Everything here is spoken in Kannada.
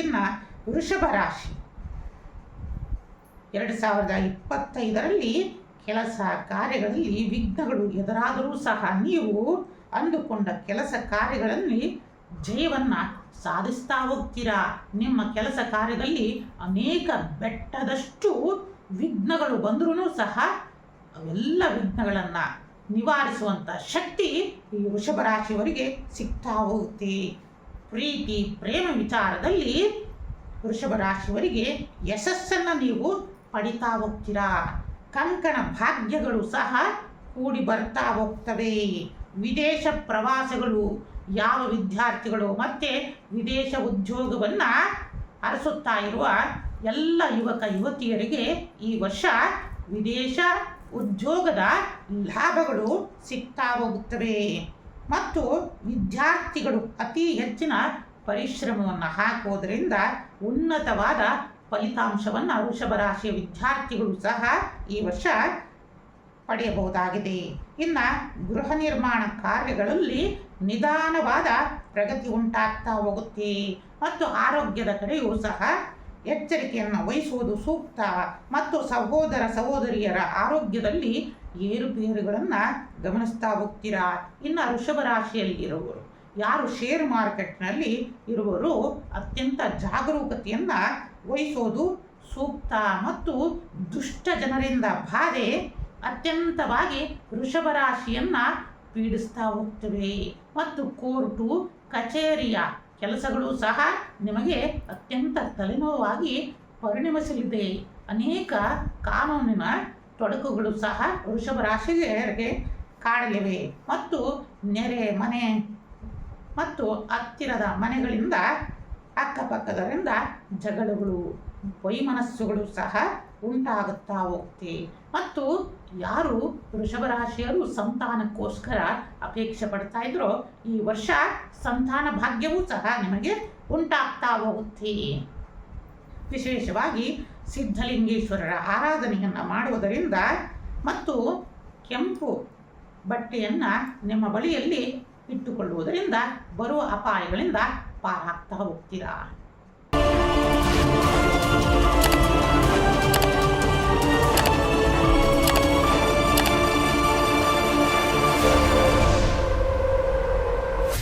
ಇನ್ನು ವೃಷಭ ರಾಶಿ. ಎರಡು ಸಾವಿರದ ಇಪ್ಪತ್ತೈದರಲ್ಲಿ ಕೆಲಸ ಕಾರ್ಯಗಳಲ್ಲಿ ವಿಘ್ನಗಳು ಎದುರಾದರೂ ಸಹ ನೀವು ಅಂದುಕೊಂಡ ಕೆಲಸ ಕಾರ್ಯಗಳಲ್ಲಿ ಜಯವನ್ನು ಸಾಧಿಸ್ತಾ ಹೋಗ್ತೀರಾ? ನಿಮ್ಮ ಕೆಲಸ ಕಾರ್ಯದಲ್ಲಿ ಅನೇಕ ಬೆಟ್ಟದಷ್ಟು ವಿಘ್ನಗಳು ಬಂದರೂ ಸಹ ಅವೆಲ್ಲ ವಿಘ್ನಗಳನ್ನು ನಿವಾರಿಸುವಂಥ ಶಕ್ತಿ ಈ ವೃಷಭ ರಾಶಿಯವರಿಗೆ ಸಿಗ್ತಾ ಹೋಗುತ್ತೆ. ಪ್ರೀತಿ, ಪ್ರೇಮ ವಿಚಾರದಲ್ಲಿ ವೃಷಭ ರಾಶಿಯವರಿಗೆ ಯಶಸ್ಸನ್ನು ನೀವು ಪಡಿತಾ ಹೋಗ್ತೀರಾ? ಕಂಕಣ ಭಾಗ್ಯಗಳು ಸಹ ಕೂಡಿ ಬರ್ತಾ ಹೋಗ್ತವೆ. ವಿದೇಶ ಪ್ರವಾಸಗಳು, ಯಾವ ವಿದ್ಯಾರ್ಥಿಗಳು ಮತ್ತು ವಿದೇಶ ಉದ್ಯೋಗವನ್ನು ಅರಸುತ್ತಾ ಇರುವ ಎಲ್ಲ ಯುವಕ, ಯುವತಿಯರಿಗೆ ಈ ವರ್ಷ ವಿದೇಶ ಉದ್ಯೋಗದ ಲಾಭಗಳು ಸಿಗ್ತಾ ಹೋಗುತ್ತವೆ. ಮತ್ತು ವಿದ್ಯಾರ್ಥಿಗಳು ಅತಿ ಹೆಚ್ಚಿನ ಪರಿಶ್ರಮವನ್ನು ಹಾಕೋದರಿಂದ ಉನ್ನತವಾದ ಫಲಿತಾಂಶವನ್ನು ವೃಷಭ ರಾಶಿಯ ವಿದ್ಯಾರ್ಥಿಗಳು ಸಹ ಈ ವರ್ಷ ಪಡೆಯಬಹುದಾಗಿದೆ. ಇನ್ನು ಗೃಹ ನಿರ್ಮಾಣ ಕಾರ್ಯಗಳಲ್ಲಿ ನಿಧಾನವಾದ ಪ್ರಗತಿ ಉಂಟಾಗ್ತಾ ಹೋಗುತ್ತೆ. ಮತ್ತು ಆರೋಗ್ಯದ ಕಡೆಯೂ ಸಹ ಎಚ್ಚರಿಕೆಯನ್ನು ವಹಿಸುವುದು ಸೂಕ್ತ. ಮತ್ತು ಸಹೋದರ ಸಹೋದರಿಯರ ಆರೋಗ್ಯದಲ್ಲಿ ಏರುಪೇರುಗಳನ್ನು ಗಮನಿಸ್ತಾ ಹೋಗ್ತೀರಾ? ಇನ್ನು ವೃಷಭ ರಾಶಿಯಲ್ಲಿರುವವರು ಯಾರು ಶೇರ್ ಮಾರ್ಕೆಟ್ನಲ್ಲಿ ಇರುವರು ಅತ್ಯಂತ ಜಾಗರೂಕತೆಯನ್ನು ವಹಿಸೋದು ಸೂಕ್ತ. ಮತ್ತು ದುಷ್ಟ ಜನರಿಂದ ಬಾಧೆ ಅತ್ಯಂತವಾಗಿ ವೃಷಭ ರಾಶಿಯನ್ನು ಪೀಡಿಸ್ತಾ ಹೋಗ್ತವೆ. ಮತ್ತು ಕೋರ್ಟು, ಕಚೇರಿಯ ಕೆಲಸಗಳು ಸಹ ನಿಮಗೆ ಅತ್ಯಂತ ತಲೆನೋವಾಗಿ ಪರಿಣಮಿಸಲಿದೆ. ಅನೇಕ ಕಾನೂನಿನ ತೊಡಕುಗಳು ಸಹ ವೃಷಭ ರಾಶಿಗೆ ಕಾಡಲಿವೆ ಮತ್ತು ನೆರೆ ಮನೆ ಮತ್ತು ಹತ್ತಿರದ ಮನೆಗಳಿಂದ ಅಕ್ಕಪಕ್ಕದರಿಂದ ಜಗಳಗಳು, ವೈಮನಸ್ಸುಗಳು ಸಹ ಉಂಟಾಗುತ್ತಾ ಹೋಗುತ್ತೆ ಮತ್ತು ಯಾರು ವೃಷಭರಾಶಿಯರು ಸಂತಾನಕ್ಕೋಸ್ಕರ ಅಪೇಕ್ಷೆ ಪಡ್ತಾ ಇದ್ರೋ, ಈ ವರ್ಷ ಸಂತಾನ ಭಾಗ್ಯವೂ ಸಹ ನಿಮಗೆ ಉಂಟಾಗ್ತಾ ಹೋಗುತ್ತೆ. ವಿಶೇಷವಾಗಿ ಸಿದ್ಧಲಿಂಗೇಶ್ವರರ ಆರಾಧನೆಯನ್ನು ಮಾಡುವುದರಿಂದ ಮತ್ತು ಕೆಂಪು ಬಟ್ಟೆಯನ್ನು ನಿಮ್ಮ ಬಳಿಯಲ್ಲಿ ಇಟ್ಟುಕೊಳ್ಳುವುದರಿಂದ ಬರುವ ಅಪಾಯಗಳಿಂದ ಪಾರಾಗ್ತಾ ಹೋಗ್ತೀರಾ?